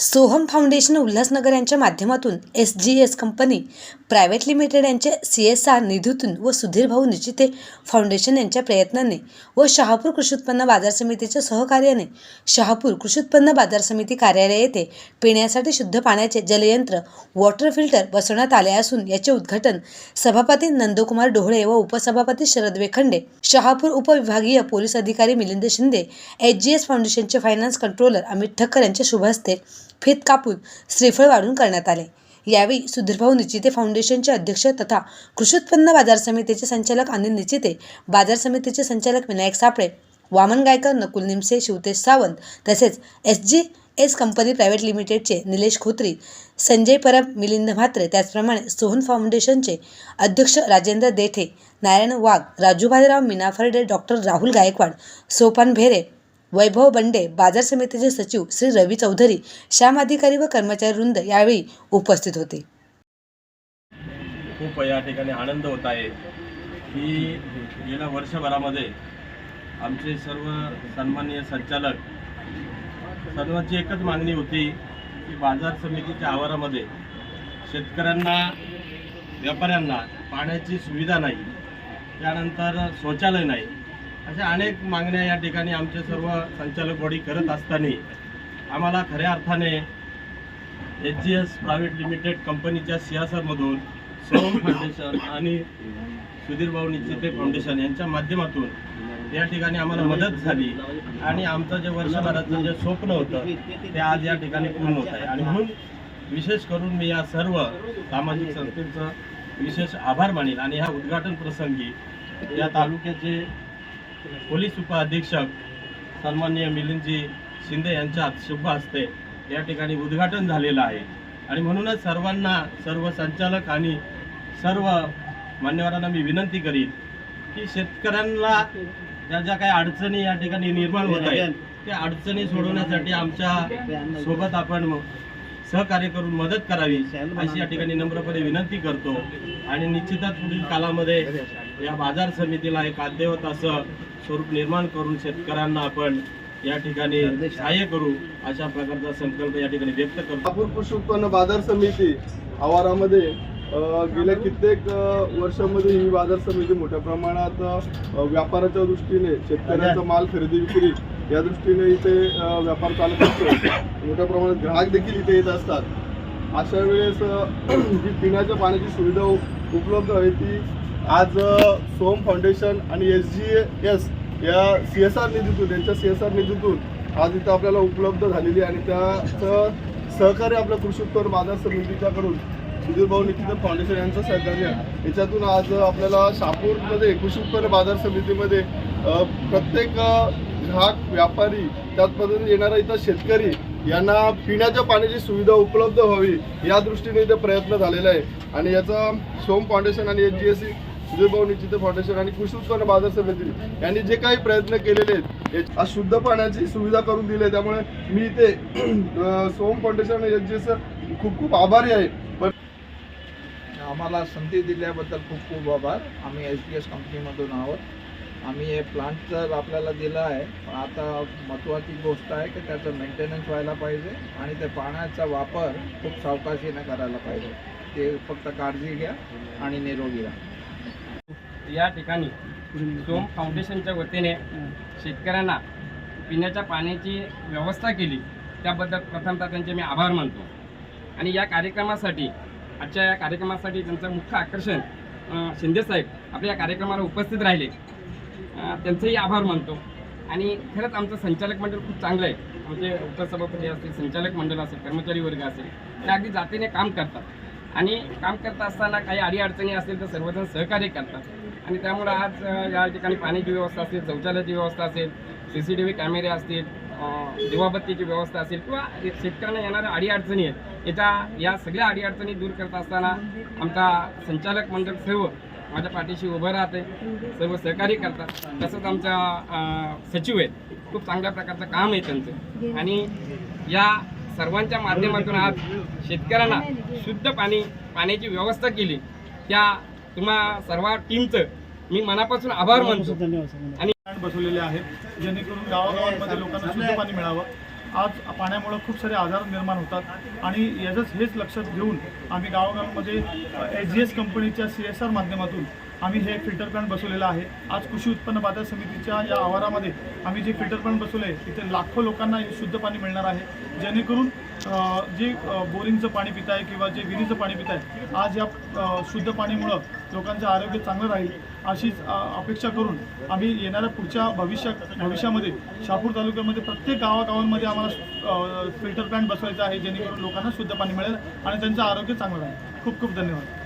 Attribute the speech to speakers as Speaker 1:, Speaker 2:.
Speaker 1: Soham foundation Ulhasnagar यांच्या माध्यमातून S G S company private limited यांच्या सी एस आर निधीतून व सुधीर भाऊ निचिते फाउंडेशन यांच्या प्रयत्नाने व शहापूर कृषी उत्पन्न बाजार समितीच्या सहकार्याने शहापूर कृषी उत्पन्न बाजार समिती कार्यालय येथे पिण्यासाठी शुद्ध पाण्याचे जलयंत्र वॉटर फिल्टर बसवण्यात आले असून याचे उद्घाटन सभापती नंदकुमार डोहळे व उपसभापती शरद वेखंडे शहापूर उपविभागीय पोलीस अधिकारी Milind Shinde H G S फाउंडेशनचे फायनान्स कंट्रोलर अमित ठक्कर यांच्या शुभ हस्ते फित कापून श्रीफळ वाढून करण्यात आले. यावेळी सुधीरभाऊ निचिते फाउंडेशनचे अध्यक्ष तथा कृषी उत्पन्न बाजार समितीचे संचालक अनिल निचिते बाजार समितीचे संचालक विनायक सापळे वामन गायकर नकुल निमसे शिवतेश सावंत तसेच S G S company private लिमिटेडचे निलेश खोत्री संजय परब मिलिंद म्हात्रे त्याचप्रमाणे सोहन फाउंडेशनचे अध्यक्ष राजेंद्र देठे नारायण वाघ राजू भालेराव मीनाफर्डे डॉक्टर राहुल गायकवाड सोपान भेरे वैभव बंडे बाजार समितीचे सचिव श्री रवी चौधरी श्याम अधिकारी व कर्मचारी वृंद यावेळी उपस्थित होते.
Speaker 2: खूप या ठिकाणी आनंद होत आहे की गेल्या वर्षभरामध्ये आमचे सर्व सन्माननीय संचालक सर्वांची एकच मागणी होती की बाजार समितीच्या आवारामध्ये शेतकऱ्यांना व्यापाऱ्यांना पाण्याची सुविधा नाही त्यानंतर शौचालय नाही. अशा अनेक मागण्या या ठिकाणी आमचे सर्व संचालक बॉडी करत असताना आम्हाला खऱ्या अर्थाने H G S private limited कंपनीच्या सियासरमधून सोम फाउंडेशन आणि सुधीर भाऊ निश्चिते फाउंडेशन यांच्या माध्यमातून या ठिकाणी आम्हाला मदत झाली. आणि आमचं जे वर्षभराचं जे स्वप्न होतं ते आज या ठिकाणी पूर्ण होत आहे. आणि म्हणून विशेष करून मी या सर्व सामाजिक संस्थेचं विशेष आभार मानेल आणि ह्या उद्घाटन प्रसंगी या तालुक्याचे पोलीस उपअधीक्षक सन्माननीय मिलिंदजी शिंदे यांच्या शुभ हस्ते या ठिकाणी उद्घाटन झालेलं आहे. आणि म्हणूनच सर्वांना सर्व संचालक आणि सर्व मान्यवरांना मी विनंती करीन की शेतकऱ्यांना ज्या ज्या काही अडचणी या ठिकाणी निर्माण होत आहेत त्या अडचणी सोडवण्यासाठी आमच्यासोबत आपण सहकार्य करून मदत करावी अशी या ठिकाणी नम्रपणे विनंती करतो. आणि निश्चितच पुढील कालामध्ये या बाजार समितीला एक अद्ययावत असं स्वरूप निर्माण करून शेतकऱ्यांना आपण या ठिकाणी सहाय्य करू अशा प्रकारचा संकल्प या ठिकाणी व्यक्त करतो.
Speaker 3: नागपूर कृषी उत्पन्न बाजार समिती आवारामध्ये गेल्या कित्येक वर्षामध्ये ही बाजार समिती मोठ्या प्रमाणात व्यापाराच्या दृष्टीने शेतकऱ्यांचा माल खरेदी विक्री या दृष्टीने इथे व्यापार चालत असतो. मोठ्या प्रमाणात ग्राहक देखील इथे येत असतात. अशा वेळेस जी पिण्याच्या पाण्याची सुविधा उपलब्ध आहे ती आज सोम फाउंडेशन आणि एस जी एस या सी एस आर निधीतून यांच्या सी एस आर निधीतून आज इथं आपल्याला उपलब्ध झालेली आहे आणि त्याचं सहकार्य आपल्या कृषी उत्पन्न बाजार समितीच्याकडून सुधीर भाऊ निकित फाउंडेशन यांचं सहकार्य याच्यातून आज आपल्याला शापूरमध्ये कृषी उत्पन्न बाजार समितीमध्ये प्रत्येक ग्राहक व्यापारी त्याचमधून येणारा इथं शेतकरी यांना पिण्याच्या पाण्याची सुविधा उपलब्ध व्हावी या दृष्टीने इथे प्रयत्न झालेला आहे. आणि याचा सोम फाउंडेशन आणि H G S C Sudhir निश्चित फाउंडेशन आणि कृषी उत्पन्न बाजार समिती यांनी जे काही प्रयत्न केलेले आहेत हे- आज शुद्ध पाण्याची सुविधा करून दिली आहे. त्यामुळे मी इथे सोम फाउंडेशन आणि एच जी एस खूप खूप आभारी आहे. पण
Speaker 4: आम्हाला संधी दिल्याबद्दल खूप खूप आभार. आम्ही एस डी एस कंपनीमधून आहोत. आम्ही हे प्लांट तर आपल्याला दिलं आहे पण आता महत्त्वाची गोष्ट आहे की त्याचं मेंटेनन्स व्हायला पाहिजे आणि ते पाण्याचा वापर खूप सावकाशीने करायला पाहिजे. ते फक्त काळजी घ्या आणि निरोगी राहा.
Speaker 5: या ठिकाणी सोम फाउंडेशनच्या वतीने शेतकऱ्यांना पिण्याच्या पाण्याची व्यवस्था केली. त्याबद्दल प्रथमतः त्यांचे मी आभार मानतो. आणि या कार्यक्रमासाठी आजच्या या कार्यक्रमासाठी त्यांचं मुख्य आकर्षण शिंदेसाहेब आपल्या या कार्यक्रमाला उपस्थित राहिले. त्यांचंही आभार मानतो. आणि खरंच आमचं संचालक मंडळ खूप चांगलं आहे. आमचे उपसभापती असतील संचालक मंडळ असेल कर्मचारी वर्ग असेल ते अगदी जातीने काम करतात. आणि काम करत असताना काही अडीअडचणी असतील तर सर्वजण सहकार्य करतात. आणि त्यामुळे आज या ठिकाणी पाण्याची व्यवस्था असेल शौचालयाची व्यवस्था असेल सी सी टी व्ही कॅमेरे असतील दिवाबत्तीची व्यवस्था असेल किंवा शेतकऱ्यांना येणाऱ्या अडीअडचणी आहेत याच्या या सगळ्या अडीअडचणी दूर करत असताना आमचा संचालक मंडळ सर्व माझ्या पाठीशी उभं राहते. सर्व सहकार्य करतात. तसंच आमच्या सचिव आहेत. खूप चांगल्या प्रकारचं काम आहे त्यांचं. आणि या सर्वांच्या माध्यमातून आज शेतकऱ्यांना शुद्ध पाणी पाण्याची व्यवस्था केली. त्या तुम्हा सर्व टीमचं मी मनापासून आभार मानतो. आणि
Speaker 6: बसवलेले आहेत. जेणेकरून गावागावांमध्ये लोकांना शुद्ध पाणी मिळावं. आज पाण्यामुळं खूप सारे आजार निर्माण होतात. आणि याचंच हेच लक्षात घेऊन आम्ही गावागावांमध्ये एच जी एस कंपनीच्या सी एस आर माध्यमातून आम्ही हे फिल्टर प्लांट बसवलेलं आहे. आज कृषी उत्पन्न बाजार समितीच्या या आवारामध्ये आम्ही जे फिल्टर प्लांट बसवलं आहे तिथे लाखो लोकांना शुद्ध पाणी मिळणार आहे. जेणेकरून जे बोरिंगचं पाणी पित आहे किंवा जे विहिरीचं पाणी पित आहे आज या शुद्ध पाणीमुळं लोकांचं आरोग्य चांगलं राहील अशीच अपेक्षा करून आम्ही येणाऱ्या पुढच्या भविष्या भविष्यामध्ये शहापूर तालुक्यामध्ये प्रत्येक गावागावांमध्ये आम्हाला फिल्टर प्लांट बसवायचा आहे जेणेकरून लोकांना शुद्ध पाणी मिळेल आणि त्यांचं आरोग्य चांगलं राहील. खूप खूप धन्यवाद.